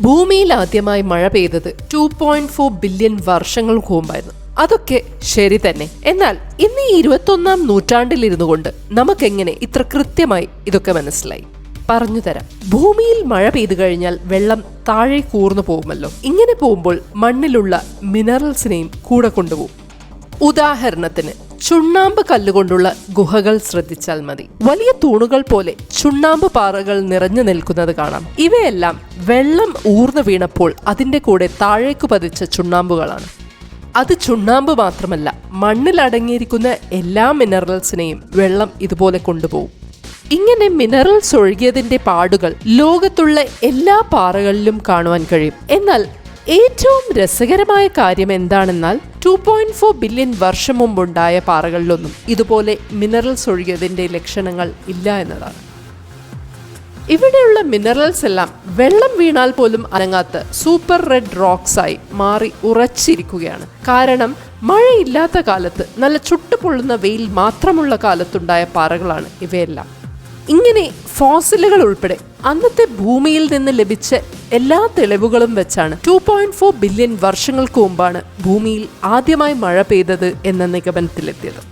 ഭൂമിയിൽ ആദ്യമായി മഴ പെയ്തത് ടു പോയിന്റ് ഫോർ ബില്യൺ വർഷങ്ങൾക്ക് മുമ്പായിരുന്നു. അതൊക്കെ ശരി തന്നെ. എന്നാൽ ഇന്ന് ഈ ഇരുപത്തൊന്നാം നൂറ്റാണ്ടിലിരുന്നു കൊണ്ട് നമുക്കെങ്ങനെ ഇത്ര കൃത്യമായി ഇതൊക്കെ മനസ്സിലായി? പറഞ്ഞു തരാം. ഭൂമിയിൽ മഴ പെയ്തു കഴിഞ്ഞാൽ വെള്ളം താഴെ കൂർന്നു പോകുമല്ലോ. ഇങ്ങനെ പോകുമ്പോൾ മണ്ണിലുള്ള മിനറൽസിനെയും കൂടെ കൊണ്ടുപോകും. ഉദാഹരണത്തിന് ചുണ്ണാമ്പ് കല്ലുകൊണ്ടുള്ള ഗുഹകൾ ശ്രദ്ധിച്ചാൽ മതി. വലിയ തൂണുകൾ പോലെ ചുണ്ണാമ്പ് പാറകൾ നിറഞ്ഞു നിൽക്കുന്നത് കാണാം. ഇവയെല്ലാം വെള്ളം ഊർന്നു വീണപ്പോൾ അതിന്റെ കൂടെ താഴേക്ക് പതിച്ച ചുണ്ണാമ്പുകളാണ്. അത് ചുണ്ണാമ്പ് മാത്രമല്ല മണ്ണിൽ അടങ്ങിയിരിക്കുന്ന എല്ലാ മിനറൽസിനെയും വെള്ളം ഇതുപോലെ കൊണ്ടുപോകും. ഇങ്ങനെ മിനറൽസ് ഒഴുകിയതിന്റെ പാടുകൾ ലോകത്തുള്ള എല്ലാ പാറകളിലും കാണുവാൻ കഴിയും. എന്നാൽ ഏറ്റവും രസകരമായ കാര്യം എന്താണെന്നാൽ ടു പോയിന്റ് ഫോർ ബില്യൺ വർഷം മുമ്പുണ്ടായ പാറകളിലൊന്നും ഇതുപോലെ മിനറൽസ് ഒഴുകിയതിന്റെ ലക്ഷണങ്ങൾ ഇല്ല എന്നതാണ്. ഇവിടെയുള്ള മിനറൽസ് എല്ലാം വെള്ളം വീണാൽ പോലും അനങ്ങാത്ത സൂപ്പർ റെഡ് റോക്സ് ആയി മാറി ഉറച്ചിരിക്കുകയാണ്. കാരണം മഴയില്ലാത്ത കാലത്ത് നല്ല ചുട്ടുപൊള്ളുന്ന വെയിൽ മാത്രമുള്ള കാലത്തുണ്ടായ പാറകളാണ് ഇവയെല്ലാം. ഇങ്ങനെ ഫോസിലുകൾ ഉൾപ്പെടെ അന്നത്തെ ഭൂമിയിൽ നിന്ന് ലഭിച്ച എല്ലാ തെളിവുകളും വെച്ചാണ് ടു പോയിന്റ് ഫോർ ബില്യൺ വർഷങ്ങൾക്ക് മുമ്പാണ് ഭൂമിയിൽ ആദ്യമായി മഴ പെയ്തത് എന്ന നിഗമനത്തിലെത്തിയത്.